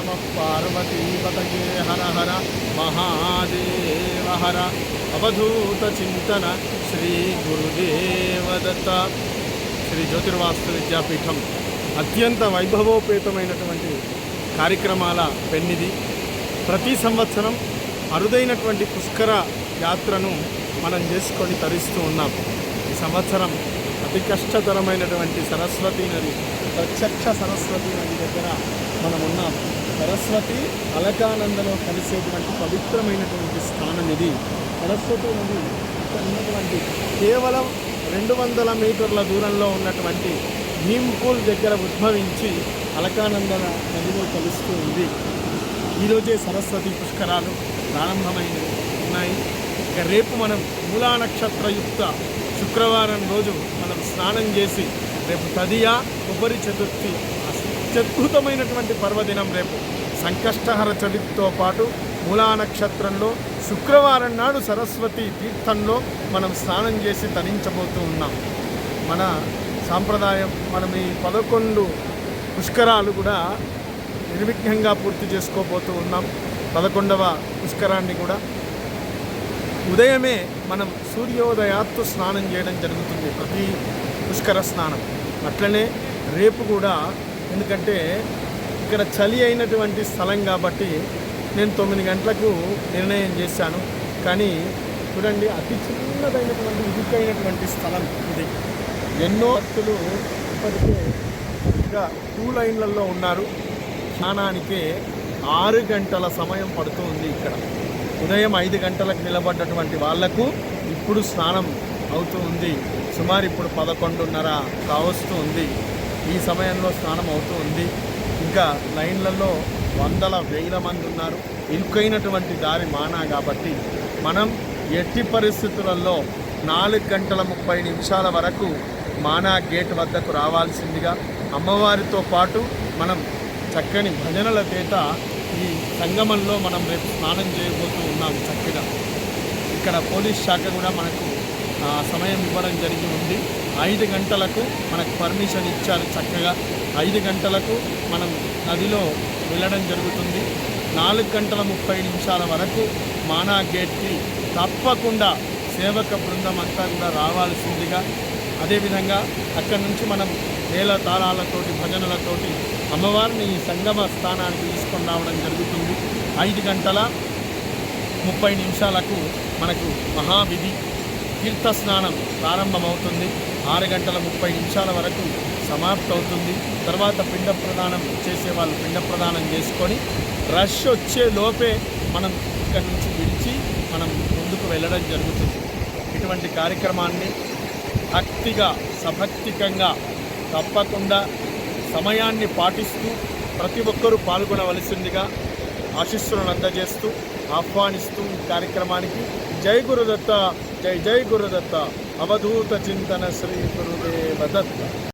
నమ పార్వతీపతయే హర హర మహాదేవ హర అవధూత చింతన శ్రీ గురుదేవ శ్రీ జ్యోతిర్వాస్తు విద్యాపీఠం అత్యంత వైభవోపేతమైనటువంటి కార్యక్రమాల పెన్నిది ప్రతి సంవత్సరం అరుదైనటువంటి పుష్కర యాత్రను మనం చేసుకొని తరిస్తూ ఉన్నాం। ఈ సంవత్సరం అతి కష్టతరమైనటువంటి సరస్వతి నది ప్రత్యక్ష సరస్వతి నది దగ్గర మనం ఉన్నాం। సరస్వతి అలకానందలో కలిసేటువంటి పవిత్రమైనటువంటి స్థానం ఇది. సరస్వతి నది ఇక్కడ ఉన్నటువంటి కేవలం రెండు వందల మీటర్ల దూరంలో ఉన్నటువంటి భీంపూల్ దగ్గర ఉద్భవించి అలకానంద నదిలో కలుస్తూ ఉంది. ఈరోజే సరస్వతి పుష్కరాలు ప్రారంభమైన ఉన్నాయి. ఇక రేపు మనం మూలా నక్షత్రయుక్త శుక్రవారం రోజు మనం స్నానం చేసి రేపు తదియా కొబ్బరి చతుర్థి అత్యద్భుతమైనటువంటి పర్వదినం రేపు. సంకష్టహర చతుర్థితో పాటు మూలా నక్షత్రంలో శుక్రవారం నాడు సరస్వతి తీర్థంలో మనం స్నానం చేసి తరించబోతూ ఉన్నాం. మన సాంప్రదాయం మనం ఈ పదకొండు పుష్కరాలు కూడా నిర్విఘ్నంగా పూర్తి చేసుకోబోతూ ఉన్నాం. పదకొండవ పుష్కరాన్ని కూడా. ఉదయమే మనం సూర్యోదయాత్తు స్నానం చేయడం జరుగుతుంది ప్రతి పుష్కర స్నానం. అట్లనే రేపు కూడా ఎందుకంటే ఇక్కడ చలి అయినటువంటి స్థలం కాబట్టి నేను తొమ్మిది గంటలకు నిర్ణయం చేశాను. కానీ చూడండి అతి చిన్నదైనటువంటి ఇరుకైనటువంటి స్థలం ఇది. ఎన్నో భక్తులు ఇప్పటికే ఇంకా టూ లైన్లలో ఉన్నారు. స్నానానికి ఆరు గంటల సమయం పడుతుంది ఇక్కడ. ఉదయం ఐదు గంటలకు నిలబడ్డటువంటి వాళ్ళకు ఇప్పుడు స్నానం అవుతూ ఉంది. సుమారు ఇప్పుడు పదకొండున్నర కావస్తూ ఉంది. ఈ సమయంలో స్నానం అవుతూ ఉంది. ఇంకా లైన్లలో వందల వేల మంది ఉన్నారు. ఇరుకైనటువంటి దారి మానా కాబట్టి మనం ఎట్టి పరిస్థితులలో నాలుగు గంటల ముప్పై నిమిషాల వరకు మానా గేట్ వద్దకు రావాల్సిందిగా అమ్మవారితో పాటు మనం చక్కని భజనల చేత ఈ సంగమంలో మనం రేపు స్నానం చేయబోతూ ఉన్నాం చక్కగా. ఇక్కడ పోలీస్ శాఖ కూడా మనకు సమయం ఇవ్వడం జరిగి ఉంది. ఐదు గంటలకు మనకు పర్మిషన్ ఇచ్చారు చక్కగా. ఐదు గంటలకు మనం నదిలో వెళ్ళడం జరుగుతుంది. నాలుగు గంటల ముప్పై నిమిషాల వరకు మానా గేట్కి తప్పకుండా సేవక బృందం అంతా కూడా రావాల్సిందిగా. అదేవిధంగా అక్కడి నుంచి మనం వేల తాళాలతోటి భజనలతోటి అమ్మవారిని ఈ సంగమ స్థానానికి తీసుకొని రావడం జరుగుతుంది. ఐదు గంటల ముప్పై నిమిషాలకు మనకు మహావిధి తీర్థ స్నానం ప్రారంభమవుతుంది. ఆరు గంటల ముప్పై నిమిషాల వరకు సమాప్తి అవుతుంది తర్వాత పిండ ప్రదానం చేసే వాళ్ళు పిండ ప్రదానం చేసుకొని రష్ వచ్చే లోపే మనం ఇక్కడి నుంచి విడిచి మనం ముందుకు వెళ్ళడం జరుగుతుంది. ఇటువంటి కార్యక్రమాన్ని భక్తిగా సభక్తికంగా తప్పకుండా సమయాన్ని పాటిస్తూ ప్రతి ఒక్కరూ పాల్గొనవలసిందిగా ఆశీస్సులను అందజేస్తూ ఆహ్వానిస్తూ ఈ కార్యక్రమానికి. జై గురుదత్త జై జై గురుదత్త. అవధూత చింతన శ్రీ గురుదేవ దత్త.